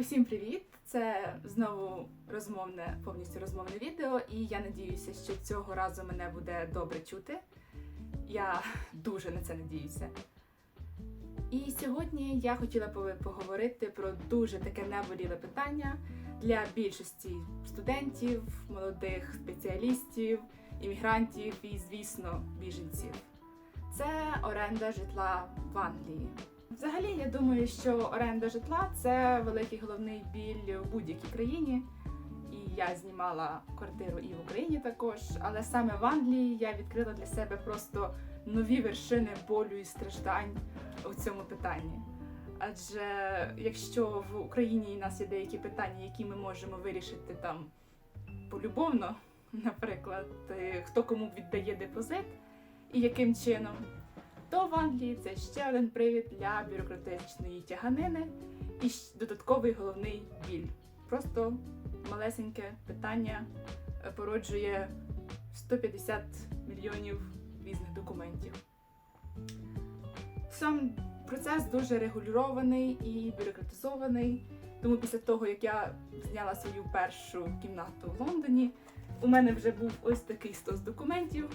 Усім привіт! Це знову розмовне, повністю розмовне відео, і я надіюся, що цього разу мене буде добре чути. Я дуже на це надіюся. І сьогодні я хотіла поговорити про дуже таке неболіле питання для більшості студентів, молодих спеціалістів, іммігрантів і, звісно, біженців. Це оренда житла в Англії. Взагалі, я думаю, що оренда житла це великий головний біль в будь-якій країні. І я знімала квартиру і в Україні також. Але саме в Англії я відкрила для себе просто нові вершини болю і страждань у цьому питанні. Адже якщо в Україні у нас є деякі питання, які ми можемо вирішити там полюбовно, наприклад, е, хто кому віддає депозит і яким чином, то в Англії це ще один привід для бюрократичної тяганини і додатковий головний біль. Просто малесеньке питання е, породжує 150 мільйонів різних документів. Сам процес дуже регулюваний і бюрократизований. Тому після того, як я зняла свою першу кімнату в Лондоні, у мене вже був ось такий стос документів,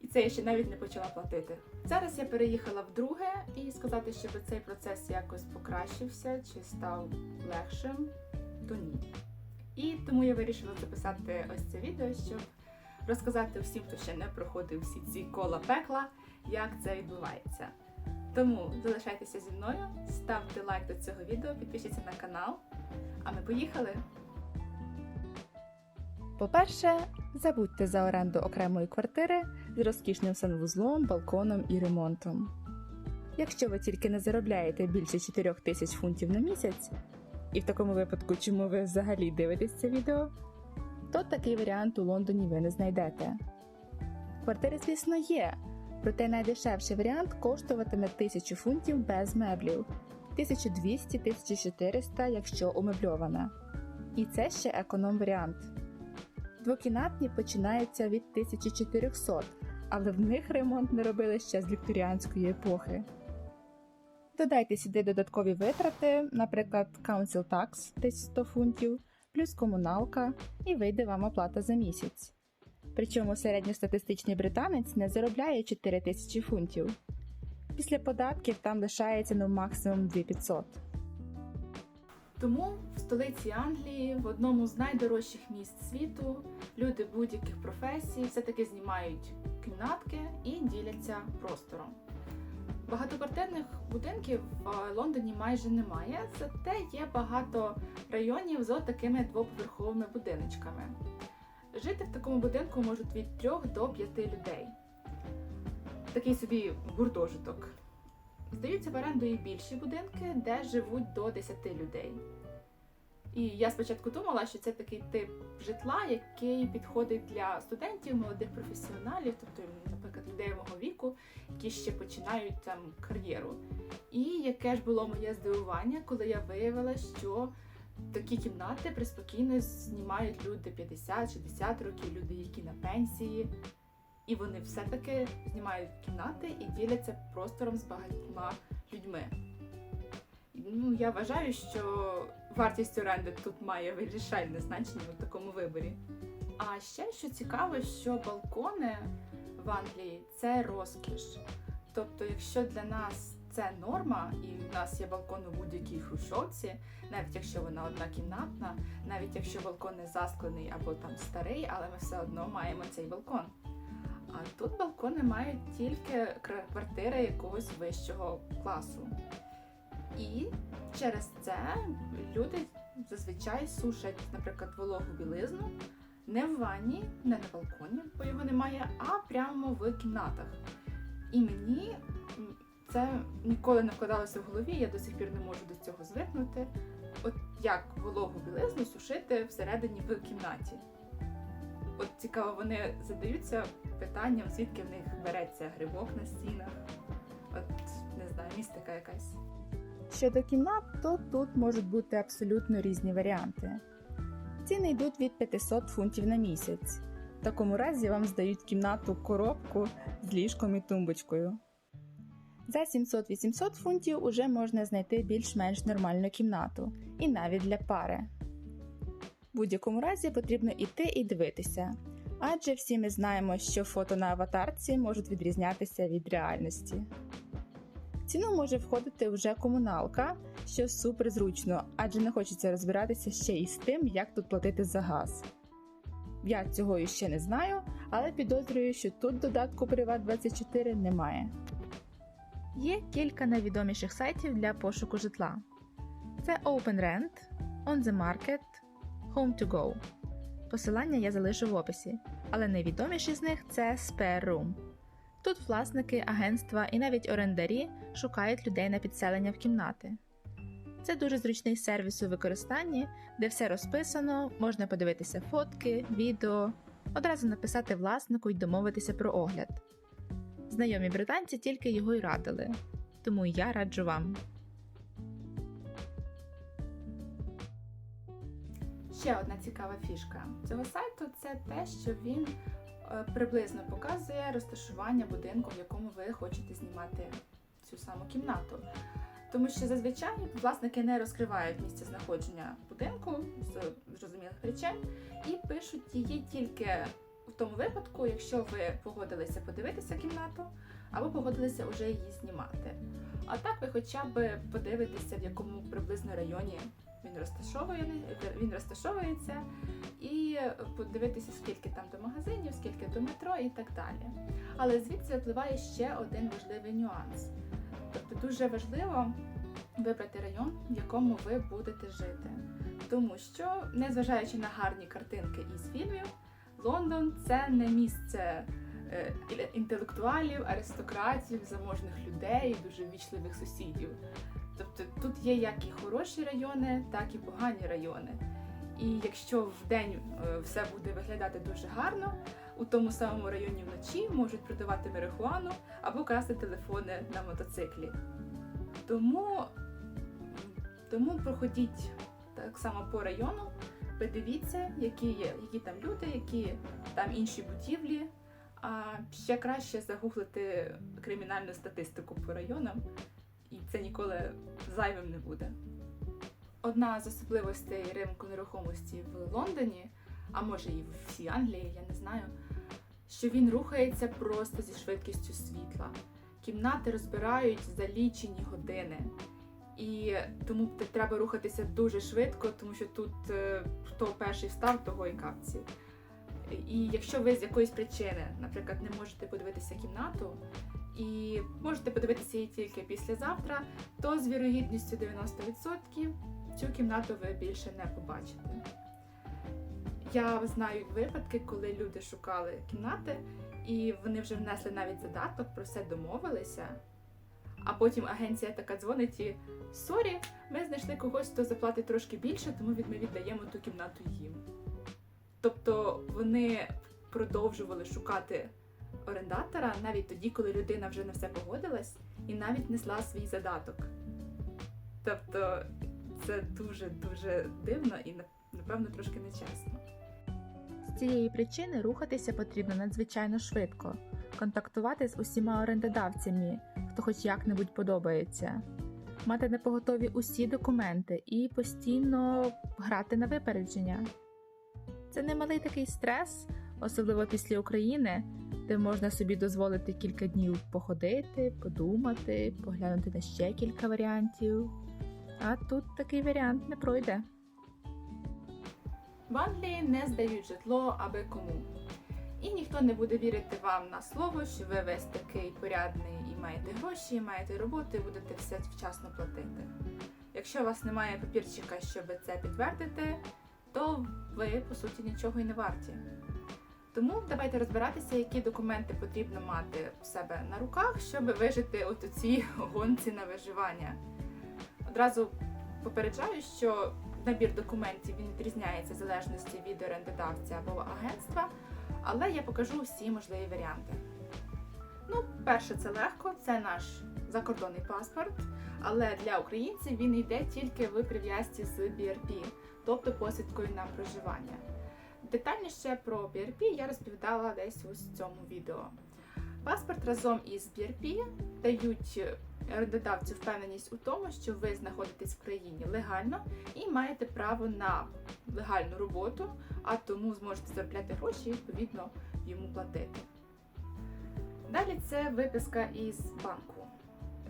і це я ще навіть не почала платити. Зараз я переїхала вдруге і сказати, щоб цей процес якось покращився чи став легшим, то ні. І тому я вирішила записати ось це відео, щоб розказати всім, хто ще не проходив всі ці кола пекла, як це відбувається. Тому залишайтеся зі мною, ставте лайк до цього відео, підпишіться на канал. А ми поїхали! По-перше, забудьте за оренду окремої квартири з розкішним санвузлом, балконом і ремонтом. Якщо ви тільки не заробляєте більше 4 тисяч фунтів на місяць, і в такому випадку, чому ви взагалі дивитесь це відео, то такий варіант у Лондоні ви не знайдете. Квартири, звісно, є, проте найдешевший варіант коштуватиме 1000 фунтів без меблів, 1200-1400, якщо умебльована. І це ще економ-варіант. Двокімнатні починаються від 1400, але в них ремонт не робили ще з вікторіанської епохи. Додайте сюди додаткові витрати, наприклад, Council Tax десь 100 фунтів, плюс комуналка, і вийде вам оплата за місяць. Причому середньостатистичний британець не заробляє 4 тисячі фунтів. Після податків там лишається ну максимум 2500. Тому в столиці Англії, в одному з найдорожчих міст світу, люди будь-яких професій все-таки знімають кімнатки і діляться простором. Багатоквартирних будинків в Лондоні майже немає, зате є багато районів з такими двоповерховими будиночками. Жити в такому будинку можуть від 3 до 5 людей. Такий собі гуртожиток. Здаються в оренду і більші будинки, де живуть до 10 людей. І я спочатку думала, що це такий тип житла, який підходить для студентів, молодих професіоналів, тобто, наприклад, людей мого віку, які ще починають там кар'єру. І яке ж було моє здивування, коли я виявила, що такі кімнати приспокійно знімають люди 50-60 років, люди, які на пенсії. І вони все-таки знімають кімнати і діляться простором з багатьма людьми. Ну, я вважаю, що вартість оренди тут має вирішальне значення у такому виборі. А ще що цікаво, що балкони в Англії це розкіш. Тобто, якщо для нас це норма, і в нас є балкон у будь-якій хрущовці, навіть якщо вона однакімнатна, навіть якщо балкон не засклений або там старий, але ми все одно маємо цей балкон. А тут балкони мають тільки квартири якогось вищого класу. І через це люди зазвичай сушать, наприклад, вологу білизну не в ванні, не на балконі, бо його немає, а прямо в кімнатах. І мені це ніколи не вкладалося в голові, я до сих пір не можу до цього звикнути. От як вологу білизну сушити всередині в кімнаті. От цікаво, вони задаються питанням, звідки в них береться грибок на стінах. От не знаю, містика якась. Щодо кімнат, то тут можуть бути абсолютно різні варіанти. Ціни йдуть від 500 фунтів на місяць. В такому разі вам здають кімнату коробку з ліжком і тумбочкою. За 700-800 фунтів уже можна знайти більш-менш нормальну кімнату, і навіть для пари. В будь-якому разі потрібно іти і дивитися, адже всі ми знаємо, що фото на аватарці можуть відрізнятися від реальності. В ціну може входити вже комуналка, що супер зручно, адже не хочеться розбиратися ще й з тим, як тут платити за газ. Я цього ще не знаю, але підозрюю, що тут додатку Privat24 немає. Є кілька найвідоміших сайтів для пошуку житла: це OpenRent, On the Market, Home2Go. Посилання я залишу в описі, але найвідоміші з них це Spare Room. Тут власники, агентства і навіть орендарі шукають людей на підселення в кімнати. Це дуже зручний сервіс у використанні, де все розписано, можна подивитися фотки, відео, одразу написати власнику й домовитися про огляд. Знайомі британці тільки його й радили, тому я раджу вам. Ще одна цікава фішка цього сайту це те, що він е, приблизно показує розташування будинку, в якому ви хочете знімати цю саму кімнату. Тому що зазвичай власники не розкривають місце знаходження будинку з зрозумілих причин і пишуть її тільки в тому випадку, якщо ви погодилися подивитися кімнату або погодилися вже її знімати. А так ви хоча б подивитеся, в якому приблизно районі він розташований, він розташовується, і подивитися, скільки там до магазинів, скільки до метро і так далі. Але звідси випливає ще один важливий нюанс. Тобто дуже важливо вибрати район, в якому ви будете жити. Тому що, незважаючи на гарні картинки із фільмів, Лондон це не місце інтелектуалів, аристократів, заможних людей, дуже ввічливих сусідів. Тобто тут є як і хороші райони, так і погані райони. І якщо в день е, все буде виглядати дуже гарно, у тому самому районі вночі можуть продавати марихуану або красти телефони на мотоциклі. Тому, тому проходіть так само по району, подивіться, які є, які там люди, які там інші будівлі. А ще краще загуглити кримінальну статистику по районам, і це ніколи зайвим не буде. Одна з особливостей ринку нерухомості в Лондоні, а може і в всій Англії, я не знаю, що він рухається просто зі швидкістю світла. Кімнати розбирають за лічені години. І тому треба рухатися дуже швидко, тому що тут е, хто перший встав, того і капці. І якщо ви з якоїсь причини, наприклад, не можете подивитися кімнату і можете подивитися її тільки післязавтра, то з вірогідністю 90% цю кімнату ви більше не побачите. Я знаю випадки, коли люди шукали кімнати, і вони вже внесли навіть задаток, про все домовилися. А потім агенція така дзвонить і сорі, ми знайшли когось, хто заплатить трошки більше, тому ми віддаємо ту кімнату їм. Тобто вони продовжували шукати орендатора навіть тоді, коли людина вже на все погодилась і навіть несла свій задаток. Тобто це дуже дуже дивно і напевно трошки нечесно. З цієї причини рухатися потрібно надзвичайно швидко, контактувати з усіма орендодавцями, хто хоч як-небудь подобається, мати на поготові усі документи і постійно грати на випередження. Це немалий такий стрес, особливо після України, де можна собі дозволити кілька днів походити, подумати, поглянути на ще кілька варіантів. А тут такий варіант не пройде. В Англії не здають житло аби кому. І ніхто не буде вірити вам на слово, що ви весь такий порядний і маєте гроші, і маєте роботу, і будете все вчасно платити. Якщо у вас немає папірчика, щоб це підтвердити, то ви по суті нічого й не варті. Тому давайте розбиратися, які документи потрібно мати в себе на руках, щоб вижити от у цій гонці на виживання. Одразу попереджаю, що набір документів він відрізняється в залежності від орендодавця або агентства, але я покажу всі можливі варіанти. Ну, перше, це легко, це наш закордонний паспорт, але для українців він йде тільки в прив'язці з BRP, тобто посвідкою на проживання. Детальніше про BRP я розповідала десь в цьому відео. Паспорт разом із BRP дають орендодавцю впевненість у тому, що ви знаходитесь в країні легально і маєте право на легальну роботу, а тому зможете заробляти гроші і відповідно йому платити. Далі це виписка із банку.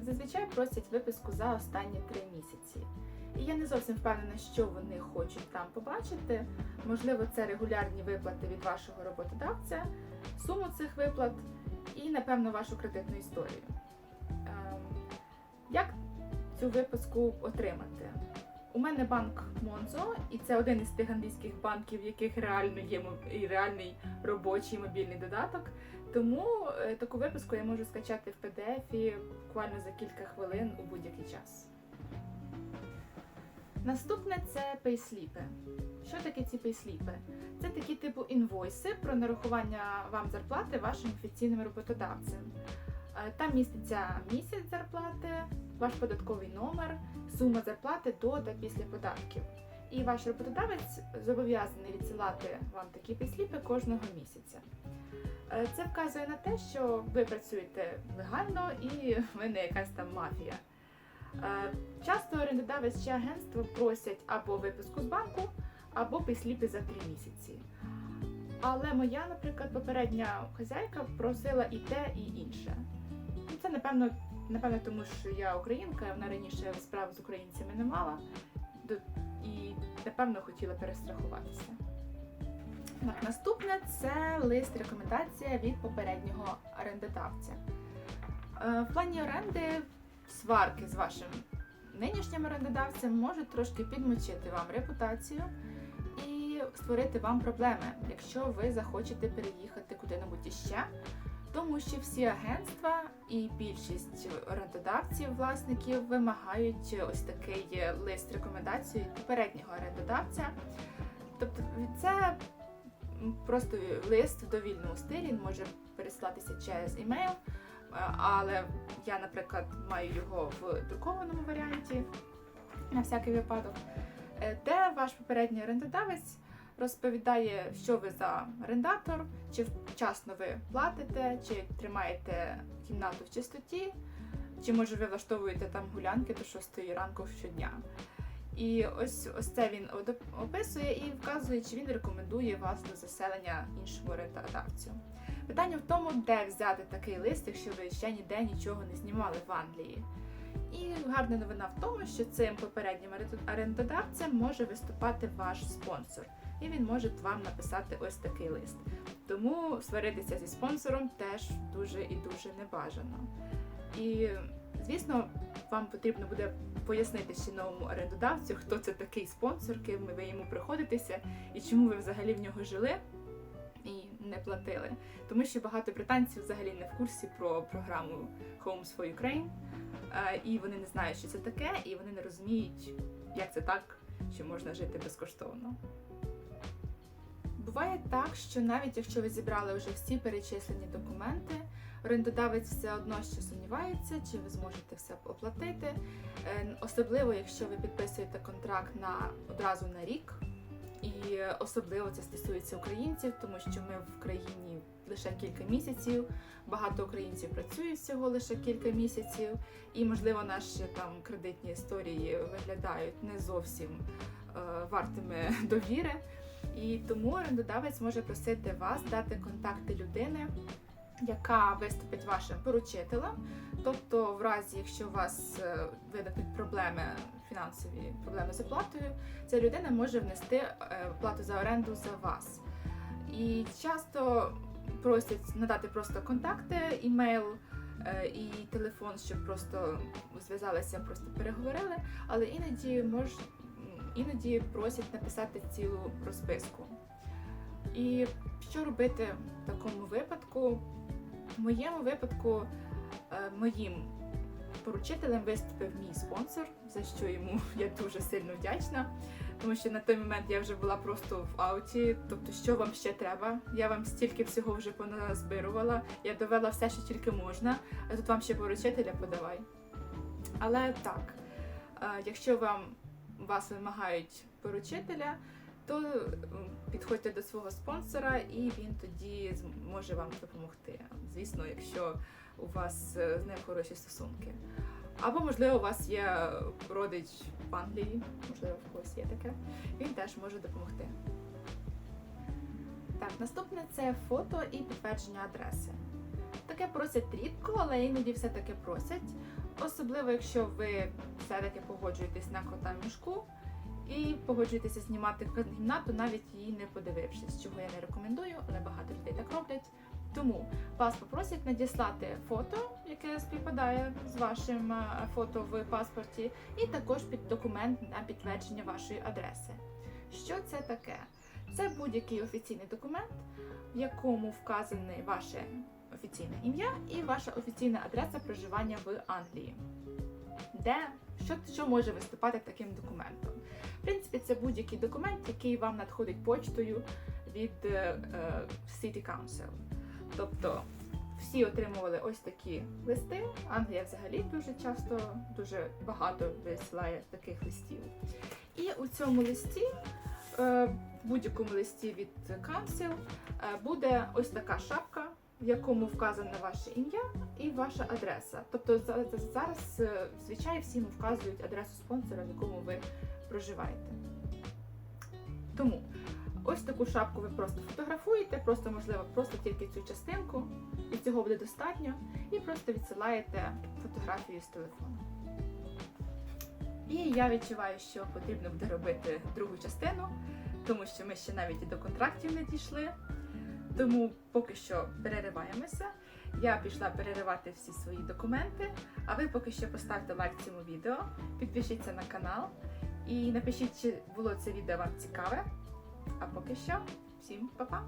Зазвичай просять виписку за останні три місяці. І я не зовсім впевнена, що вони хочуть там побачити. Можливо, це регулярні виплати від вашого роботодавця, суму цих виплат і, напевно, вашу кредитну історію. Ем, Як цю виписку отримати? У мене банк Монзо, і це один із тих англійських банків, в яких реально є реальний робочий мобільний додаток. Тому е, таку виписку я можу скачати в PDF буквально за кілька хвилин у будь-який час. Наступне це пейсліпи. Що таке ці пейсліпи? Це такі типу інвойси про нарахування вам зарплати вашим офіційним роботодавцем. Е, Там міститься місяць зарплати, ваш податковий номер, сума зарплати до та після податків. І ваш роботодавець зобов'язаний відсилати вам такі пейсліпи кожного місяця. Е, Це вказує на те, що ви працюєте легально і ви не якась там мафія. Е, Часто орендодавець чи агентство просять або виписку з банку, або пейсліпи за три місяці. Але моя, наприклад, попередня хазяйка просила і те, і інше. Ну, Це напевно, напевно, тому що я українка, вона раніше справ з українцями не мала і напевно хотіла перестрахуватися. Так, наступне це лист рекомендація від попереднього орендодавця. Е, В плані оренди сварки з вашим нинішнім орендодавцем можуть трошки підмочити вам репутацію і створити вам проблеми, якщо ви захочете переїхати куди-небудь іще. Тому що всі агентства і більшість орендодавців, власників вимагають ось такий лист рекомендації від попереднього орендодавця. Тобто це просто лист в довільному стилі, він може пересилатися через імейл, е, але я, наприклад, маю його в друкованому варіанті на всякий випадок, е, де ваш попередній орендодавець розповідає, що ви за орендатор, чи вчасно ви платите, чи тримаєте кімнату в чистоті, чи може ви влаштовуєте там гулянки до 6 ранку щодня. І ось ось це він описує і вказує, чи він рекомендує вас до заселення іншому орендодавцю. Питання в тому, де взяти такий лист, якщо ви ще ніде нічого не знімали в Англії. І гарна новина в тому, що цим попереднім орендодавцем може виступати ваш спонсор, і він може вам написати ось такий лист. Тому сваритися зі спонсором теж дуже і дуже небажано. І звісно, вам потрібно буде пояснити ще новому орендодавцю, хто це такий спонсор, ким ви йому приходитеся і чому ви взагалі в нього жили і не платили. Тому що багато британців взагалі не в курсі про програму Homes for Ukraine, е, і вони не знають, що це таке, і вони не розуміють, як це так, що можна жити безкоштовно. Буває так, що навіть якщо ви зібрали вже всі перечислені документи, орендодавець все одно ще сумнівається, чи ви зможете все оплатити. Е, Особливо, якщо ви підписуєте контракт на одразу на рік. І особливо це стосується українців, тому що ми в країні лише кілька місяців. Багато українців працюють всього лише кілька місяців, і можливо наші там кредитні історії виглядають не зовсім е, вартими довіри. І тому орендодавець може просити вас дати контакти людини, яка виступить вашим поручителем. Тобто, в разі, якщо у вас е, виникнуть проблеми, фінансові проблеми з оплатою, ця людина може внести е, плату за оренду за вас. І часто просять надати просто контакти, імейл е, і телефон, щоб просто зв'язалися, просто переговорили, але іноді мож, іноді просять написати цілу розписку. І що робити в такому випадку? В моєму випадку е, моїм поручителем виступив мій спонсор, за що йому я дуже сильно вдячна. Тому що на той момент я вже була просто в ауті. Тобто, що вам ще треба? Я вам стільки всього вже поназбирувала, я довела все, що тільки можна, а тут вам ще поручителя подавай. Але так, е, якщо вам вас вимагають поручителя, то підходьте до свого спонсора, і він тоді зможе вам допомогти. Звісно, якщо у вас е, з ним хороші стосунки. Або, можливо, у вас є родич в Англії, можливо, в когось є таке. Він теж може допомогти. Так, наступне це фото і підтвердження адреси. Таке просять рідко, але іноді все-таки просять. Особливо, якщо ви все-таки погоджуєтесь на кота мішку і погоджуєтеся знімати кімнату, навіть її не подивившись, чого я не рекомендую, але багато людей так роблять. Тому вас попросять надіслати фото, яке співпадає з вашим е, фото в паспорті, і також під документ на підтвердження вашої адреси. Що це таке? Це будь-який офіційний документ, в якому вказане ваше офіційне ім'я і ваша офіційна адреса проживання в Англії. Де що, що може виступати таким документом? В принципі, це будь-який документ, який вам надходить почтою від е, е, City Council. Тобто всі отримували ось такі листи. Англія взагалі дуже часто, дуже багато висилає таких листів. І у цьому листі, е, в будь-якому листі від Council, е, буде ось така шапка, в якому вказане ваше ім'я і ваша адреса. Тобто за- за- зараз е, звичайно всім вказують адресу спонсора, в якому ви проживаєте. Тому ось таку шапку ви просто фотографуєте, просто можливо, просто тільки цю частинку, і цього буде достатньо, і просто відсилаєте фотографію з телефону. І я відчуваю, що потрібно буде робити другу частину, тому що ми ще навіть і до контрактів не дійшли. Тому поки що перериваємося. Я пішла переривати всі свої документи. А ви поки що поставте лайк цьому відео, підпишіться на канал і напишіть, чи було це відео вам цікаве. А поки що, всім па-па!